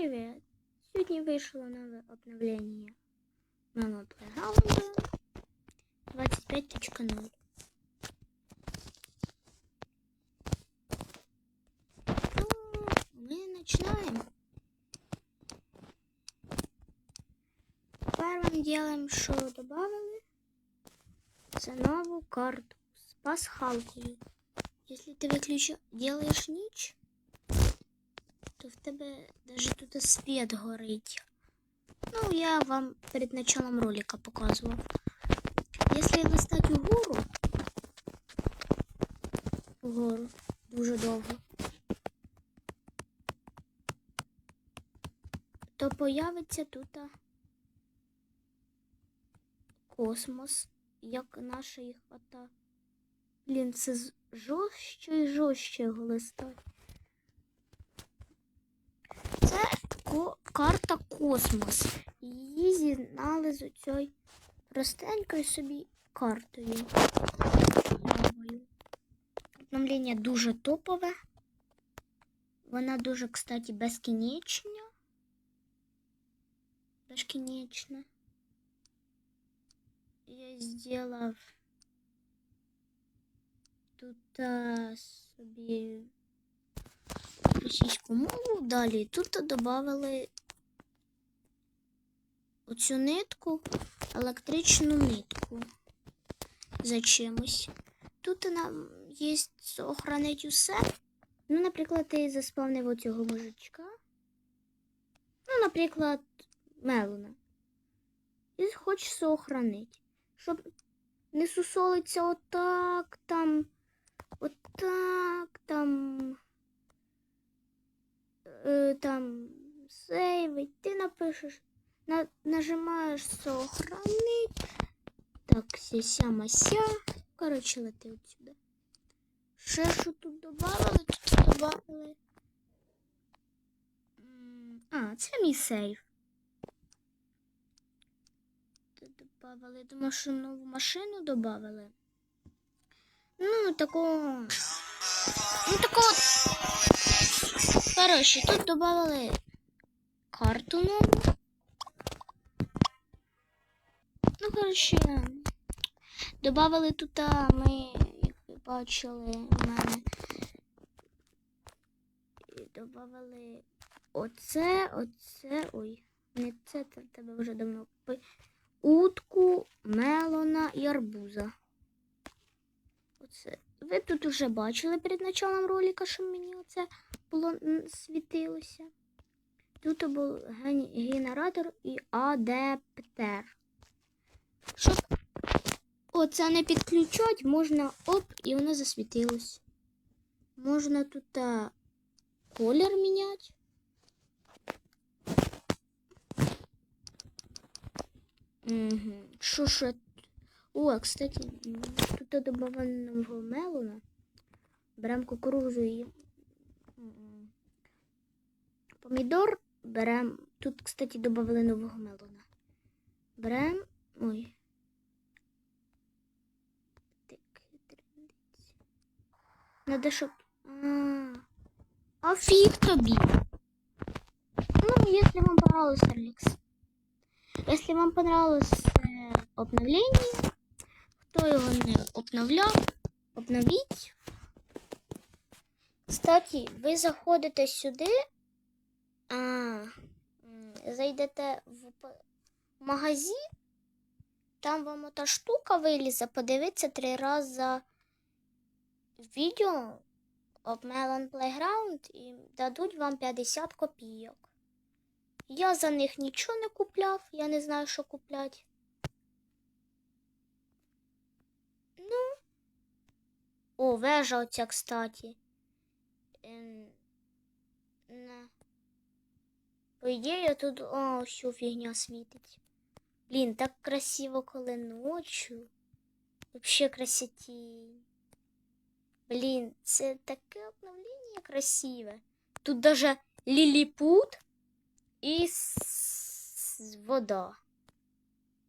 привет! Сегодня вышло новое обновление Мама Playground 25.0 Ну, Мы начинаем. Первым делаем, что добавили. Це новую карту с пасхалкой. Если ты выключи, делаешь ничь, в тебе даже тут світ горить. Ну, я вам перед началом ролика показував. Якщо листати вгору, вгору, дуже довго, то появиться тут космос, як наша їх хата. Блін, це жорстче і жорстче його листати. ко- карта космос. Її зігнали з оцьою простенькою собі картою. Новою. Обновлення дуже топове. Вона дуже, кстати, безкінечна. Безкінечна. Я сделав тут а, собі російську мову. Далі тут додали оцю нитку, електричну нитку за чимось. Тут нам є охранити усе. Ну, наприклад, ти заспавнив оцього мужичка. Ну, наприклад, Мелона. І хочеш сохранити. Щоб не сусолиться отак, там, отак, там там сейвить, ти напишеш, на, нажимаєш сохранить. Так, ся мася. Коротше, лети отсюда. Ще що тут додавали? Тут додавали. А, це мій сейф. Тут додавали, думаю, що нову машину додавали. Ну, такого. Ну, такого Коротше, тут додали карту нову. Ну, коротше, додали тут, а, ми, як ви бачили, в мене. Додали оце, оце, ой, не це, це тебе вже давно. Утку, мелона і арбуза. Оце. Ви тут вже бачили перед началом ролика, що мені оце було світилося. Тут був генератор і адаптер. Щоб оце не підключати, можна оп, і воно засвітилось. Можна тут а, колір міняти. Угу. Що ще? О, кстати, тут добавили нового мелона. Беремо кукурузу і М-м. Помідор берем. Тут, кстати, добавили нового мелона. Берем. Ой. Так. Надо, щоб. А, фіг тобі. Ну, если вам понравилось, Алекс. Если вам понравилось э, обновление, хто його не обновляв, обновіть. Кстати, ви заходите сюди, а, зайдете в магазин, там вам ота штука вилізе, подивитися три рази відео об Melon Playground і дадуть вам 50 копійок. Я за них нічого не купляв, я не знаю, що купляти. Ну. О, вежа оця, кстати. Ем, на. По ідеї тут о, що фігня світить. Блін, так красиво, коли ночью. Вообще красоті. Блін, це таке обновлення красиве. Тут даже ліліпут і вода.